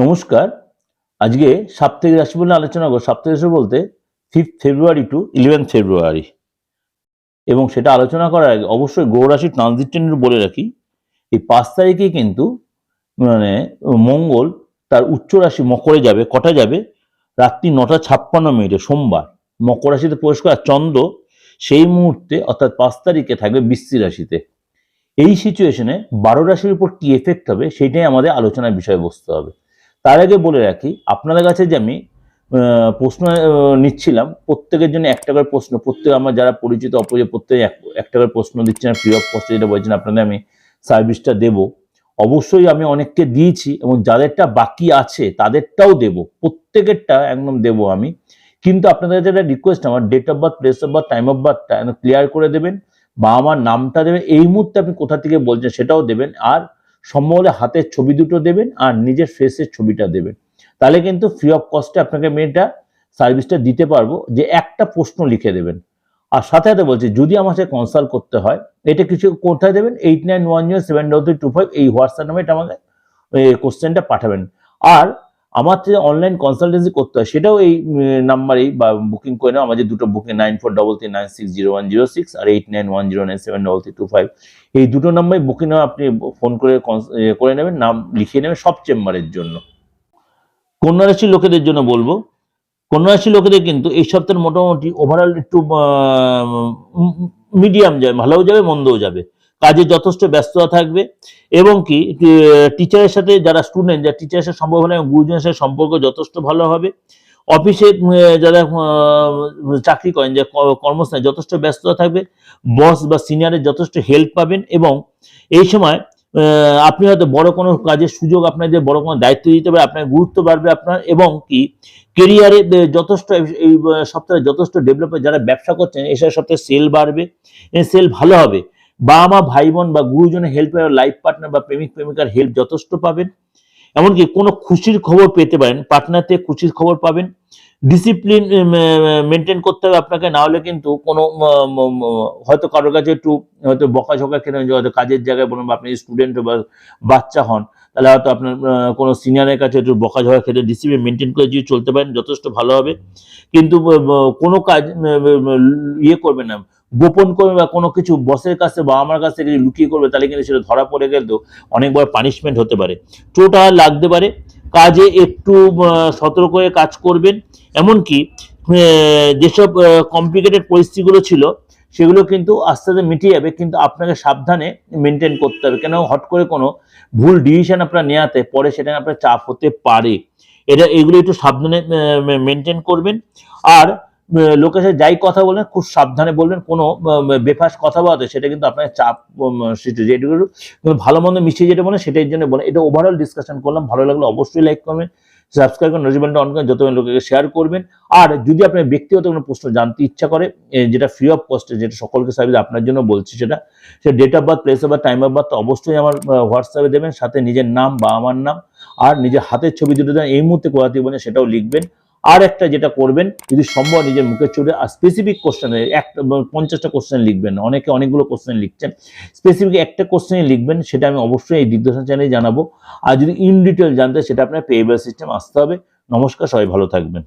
নমস্কার। আজকে সাপ্তাহিক রাশি বলে আলোচনা করব। সাপ্তাহিক রাশি বলতে fifth February to eleven February এবং সেটা আলোচনা করার আগে অবশ্যই গ্রহ রাশির ট্রানজিট বলে রাখি। এই পাঁচ তারিখে কিন্তু মানে মঙ্গল তার উচ্চ রাশি মকরে যাবে, কটা যাবে? রাত্রি নটা ছাপ্পান্ন মিনিটে, সোমবার। মকর রাশিতে প্রবেশ করা চন্দ্র সেই মুহূর্তে, অর্থাৎ পাঁচ তারিখে থাকবে বৃশ্চি রাশিতে। এই সিচুয়েশনে বারো রাশির উপর কি এফেক্ট হবে, সেটাই আমাদের আলোচনার বিষয়বস্তু হবে। তার আগে বলে রাখি, আপনাদের কাছে যে আমি প্রশ্ন নিচ্ছিলাম, প্রত্যেকের জন্য একটা করে প্রশ্ন, প্রত্যেক আমার যারা পরিচিত, অপরিচিত, প্রত্যেকে এক- একটা করে প্রশ্ন দিচ্ছেন ফ্রি অফ কস্টে যেটা বলছেন, আপনাদের আমি সার্ভিসটা দেব। অবশ্যই আমি অনেককে দিয়েছি এবং যাদেরটা বাকি আছে, তাদেরটাও দেব, প্রত্যেকেরটা একদম দেব আমি। কিন্তু আপনাদের কাছে একটা রিকোয়েস্ট আমার date of birth place of birth time of বার্থটা clear করে দেবেন, বা আমার নামটা দেবেন, এই মুহূর্তে আপনি কোথা থেকে বলছেন সেটাও দেবেন, আর সম্ভব হলে হাতের ছবি দুটো দেবেন আর নিজের ফেসের ছবিটা দেবেন। তাহলে কিন্তু ফ্রি অফ কস্টে আপনাকে মেয়েটা সার্ভিসটা দিতে পারব যে একটা প্রশ্ন লিখে দেবেন। আর সাথে সাথে বলছি, যদি আমার সাথে কনসাল্ট করতে হয়, এটা কিছু কোথায় দেবেন? Eight nine one zero seven double three two five এই হোয়াটসঅ্যাপ নামে এটা আমাকে কোশ্চেনটা পাঠাবেন। আর আমার যে অনলাইন কনসালটেন্সি করতে হয়, সেটাও এই নাম্বারেই বা বুকিং করে নাও। আমাদের দুটো booking nine four double three nine six zero one zero six আর eight nine one zero nine seven double three two five এই দুটো নাম্বারে বুকিং আপনি ফোন করে করে নেবেন, নাম লিখিয়ে নেবেন সব চেম্বারের জন্য। কন্যা রাশির লোকেদের জন্য বলব। কন্যা রাশির লোকেদের কিন্তু এই সপ্তাহের মোটামুটি ওভারঅল একটু মিডিয়াম যাবে, ভালোও যাবে, মন্দও যাবে। কাজে যথেষ্ট ব্যস্ততা থাকবে এবং কি টিচারের সাথে যারা স্টুডেন্ট যারা টিচারের সাথে সম্পর্ক নেই গুরুজনের সাথে সম্পর্ক যথেষ্ট ভালো হবে। অফিসে যারা চাকরি করেন, যে কর্মস্থানে যথেষ্ট ব্যস্ততা থাকবে বস বা সিনিয়রের যথেষ্ট হেল্প পাবেন এবং এই সময় আপনি হয়তো বড় কোনো কাজের সুযোগ আপনার যে বড় কোনো দায়িত্ব দিতে পারে, আপনার গুরুত্ব বাড়বে আপনার এবং কি কেরিয়ারে যথেষ্ট, এই- সপ্তাহে যথেষ্ট ডেভেলপ যারা ব্যবসা করছেন এসব সপ্তাহে সেল বাড়বে সেল ভালো হবে। বাবা মা ভাই বোন বা গুরুজনের হেল্প লাইফ পার্টনার বা প্রেমিক, প্রেমিকার হেল্প যথেষ্ট পাবেন। এমনকি কোনো খুশির খবর পেতে পারেন পার্টনার থেকে খুশির খবর পাবেন। ডিসিপ্লিন মেনটেন করতে হবে আপনাকে, না হলে কিন্তু কোনো হয়তো কারোর কাছে একটু, হয়তো বকাঝকা খেলে হয়তো কাজের জায়গায় বলুন বা আপনি স্টুডেন্ট বা বাচ্চা হন, তাহলে হয়তো আপনার কোনো সিনিয়রের কাছে একটু বকাঝকা খেলে ডিসিপ্লিন মেনটেন করে যদি চলতে পারেন, যথেষ্ট ভালো হবে। কিন্তু কোনো কাজ ইয়ে করবেন না। গোপন করবে বা কোনো কিছু বসের কাছে বা আমার কাছে যদি লুকিয়ে করবে, তাহলে কিন্তু সেটা ধরা পড়ে গেলে তো অনেক বড় পানিশমেন্ট হতে পারে। চোটা লাগতে পারে। কাজে একটু সতর্ক হয়ে কাজ করবেন। এমনকি যেসব কমপ্লিকেটেড পরিস্থিতিগুলো ছিল, সেগুলো কিন্তু আস্তে আস্তে মিটিয়ে যাবে। কিন্তু আপনাকে সাবধানে মেনটেন করতে হবে। কেন? হট করে কোনো ভুল ডিসিশন আপনার নেওয়াতে পরে সেটা আপনার চাপ হতে পারে। এটা, এগুলো একটু সাবধানে মেনটেন করবেন। আর লোকের সাথে যাই কথা বলবেন খুব সাবধানে বলবেন কোনো বেফাস কথা বলাতে সেটা কিন্তু আপনার চাপ সৃষ্টি। যেটুকু ভালো মন্দ মিশিয়ে যেটা বলে সেটার জন্য বলে এটা ওভারঅল ডিসকাশন করলাম। ভালো লাগলে অবশ্যই লাইক করবেন সাবস্ক্রাইব করুন নোটিফিকেশনটা অন করেন যত লোকেকে শেয়ার করবেন। আর যদি আপনার ব্যক্তিগত কোনো প্রশ্ন জানতে ইচ্ছা করে যেটা ফ্রি অফ কস্টে যেটা সকলকে সার্ভিস আপনার জন্য বলছি সেটা সে date of birth place of birth time of birth অবশ্যই আমার হোয়াটসঅ্যাপে দেবেন, সাথে নিজের নাম বা আমার নাম, আর নিজের হাতের ছবি দুটো দেন এই মুহূর্তে কোথা থেকে বলেন সেটাও লিখবেন। আর একটা যেটা করবেন, যদি সম্ভব নিজের মুখে চড়ে, আর স্পেসিফিক কোশ্চেন একটা পঞ্চাশটা কোশ্চেন লিখবেন, অনেকে অনেকগুলো কোশ্চেন লিখছেন। স্পেসিফিক একটা কোশ্চেন লিখবেন, সেটা আমি অবশ্যই এই দিগ্দর্শন চ্যানেলে জানাব। আর যদি ইন ডিটেল জানতে সেটা আপনার পেয়েবল সিস্টেম আসতে হবে। নমস্কার, সবাই ভালো থাকবেন।